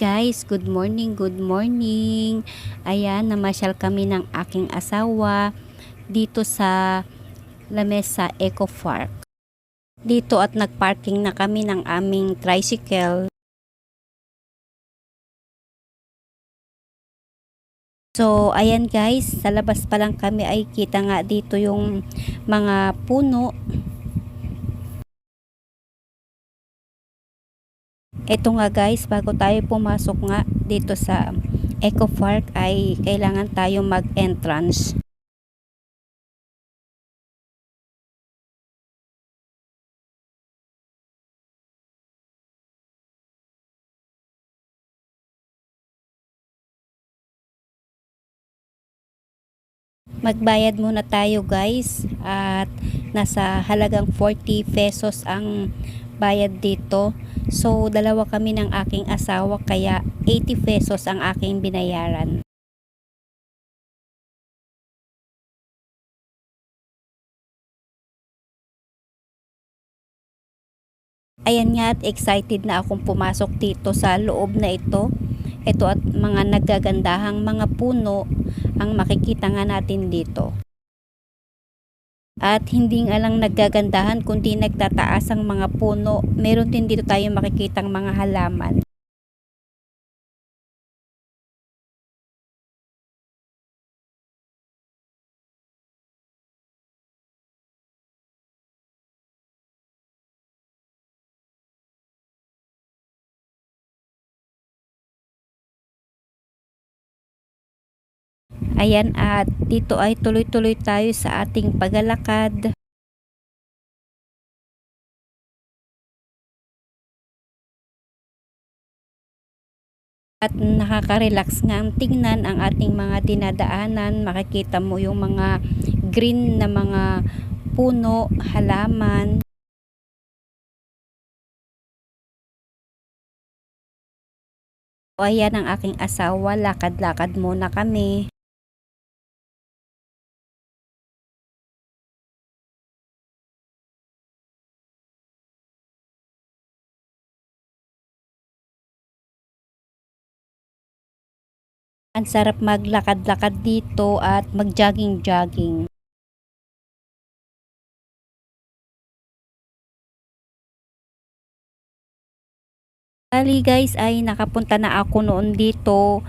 guys, good morning, good morning. Ayan, namasyal kami ng aking asawa dito sa Lamesa Eco Park. Dito at nagparking na kami ng aming tricycle. So, ayan guys, sa labas pa lang kami ay kita nga dito yung mga puno Ito nga guys, bago tayo pumasok nga dito sa Eco Park ay kailangan tayo mag-entrance. Magbayad muna tayo guys at nasa halagang 40 pesos ang bayad dito. So, dalawa kami ng aking asawa kaya 80 pesos ang aking binayaran. Ayan nga at excited na akong pumasok dito sa loob na ito. Ito at mga nagagandahang mga puno ang makikita nga natin dito. At hindi nga lang naggagandahan kundi nagtataas ang mga puno. Meron din dito tayo makikitang mga halaman. Ayan at dito ay tuloy-tuloy tayo sa ating paglalakad. At nakaka-relax nga ang tingnan ang ating mga dinadaanan. Makikita mo yung mga green na mga puno, halaman. O ayan ang aking asawa, lakad-lakad muna kami. Ang sarap maglakad-lakad dito at mag-jogging-jogging. Bali guys ay nakapunta na ako noon dito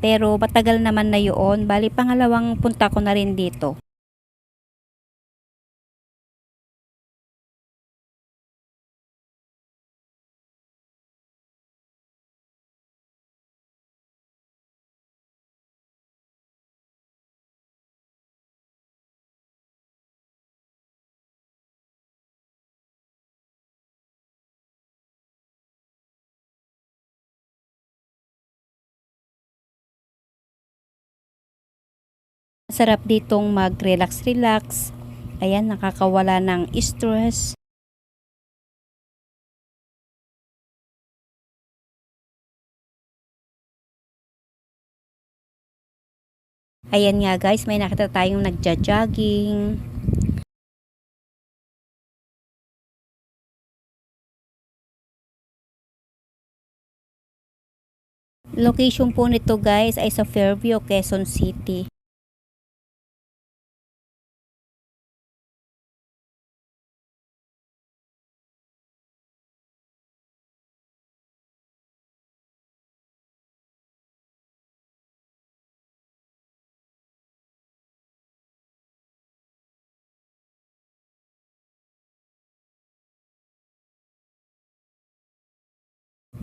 pero matagal naman na yun. Bali pangalawang punta ko na rin dito. Sarap ditong mag-relax-relax. Ayan, nakakawala ng stress. Ayan nga guys, may nakita tayong nagja-jogging. Location po nito guys ay sa Fairview, Quezon City.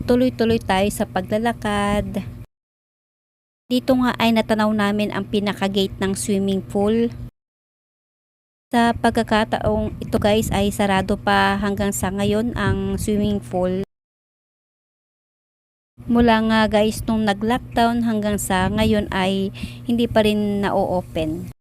Tuloy-tuloy tayo sa paglalakad. Dito nga ay natanaw namin ang pinaka-gate ng swimming pool. Sa pagkakataong ito guys ay sarado pa hanggang sa ngayon ang swimming pool. Mula nga guys nung nag-lockdown hanggang sa ngayon ay hindi pa rin na-open.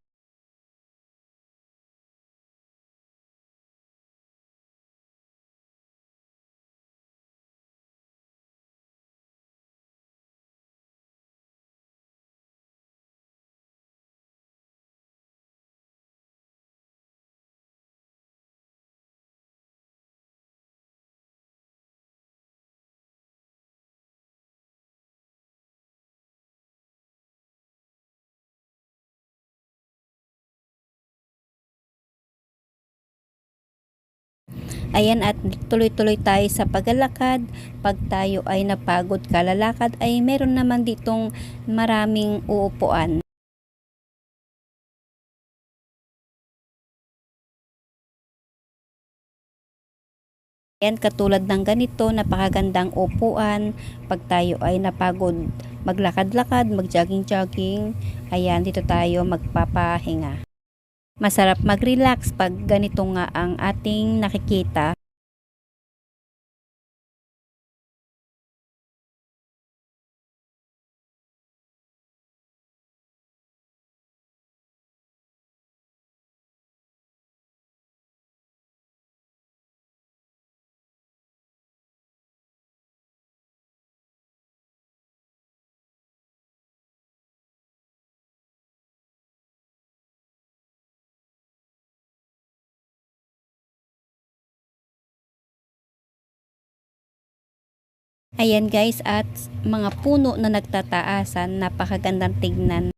Ayan at tuloy-tuloy tayo sa paglalakad. Pag tayo ay napagod kalalakad ay meron naman ditong maraming uupuan. Yan katulad ng ganito, napakagandang upuan. Pag tayo ay napagod maglakad-lakad, mag-jogging-jogging, ayan, dito tayo magpapahinga. Masarap mag-relax pag ganito nga ang ating nakikita. Ayan guys at mga puno na nagtataasan, napakagandang tignan.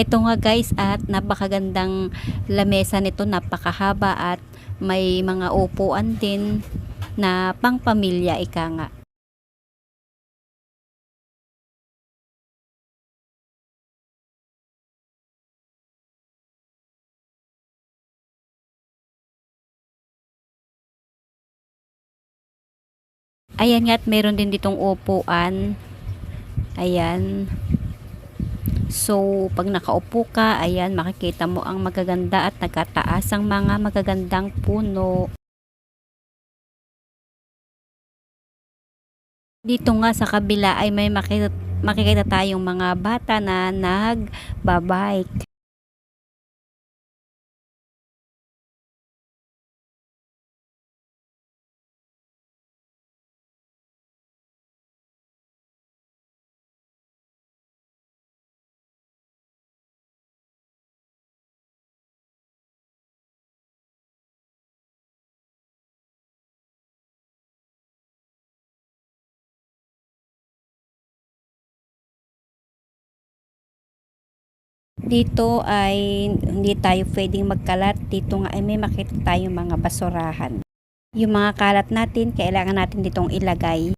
Ito nga guys at napakagandang lamesa nito, napakahaba at may mga upuan din na pangpamilya ika nga. Ayan nga at meron din ditong upuan. Ayan. So, pag nakaupo ka, ayan, makikita mo ang magaganda at nagkataasang mga magagandang puno. Dito nga sa kabila ay may makikita tayong mga bata na nagbabike. Dito ay hindi tayo pwedeng magkalat. Dito nga ay may makita tayong mga basurahan. Yung mga kalat natin, kailangan natin ditong ilagay.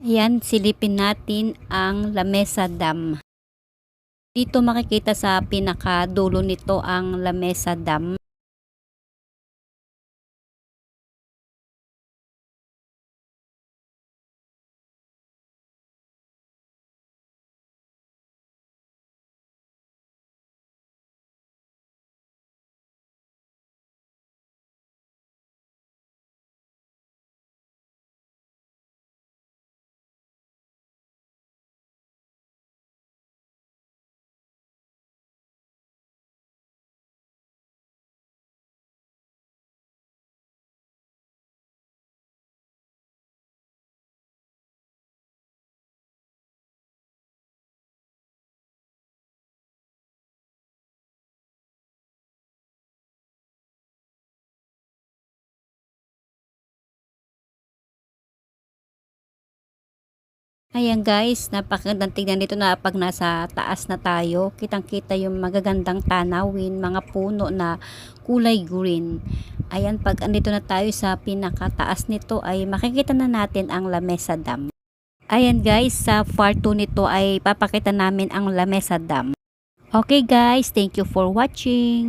Ayan, silipin natin ang Lamesa Dam. Dito makikita sa pinakadulo nito ang Lamesa Dam. Ayan guys, napakagandang tignan dito na pag nasa taas na tayo. Kitang kita yung magagandang tanawin, mga puno na kulay green. Ayan, pag andito na tayo sa pinakataas nito ay makikita na natin ang Lamesa Dam. Ayan guys, sa part 2 nito ay papakita namin ang Lamesa Dam. Okay guys, thank you for watching.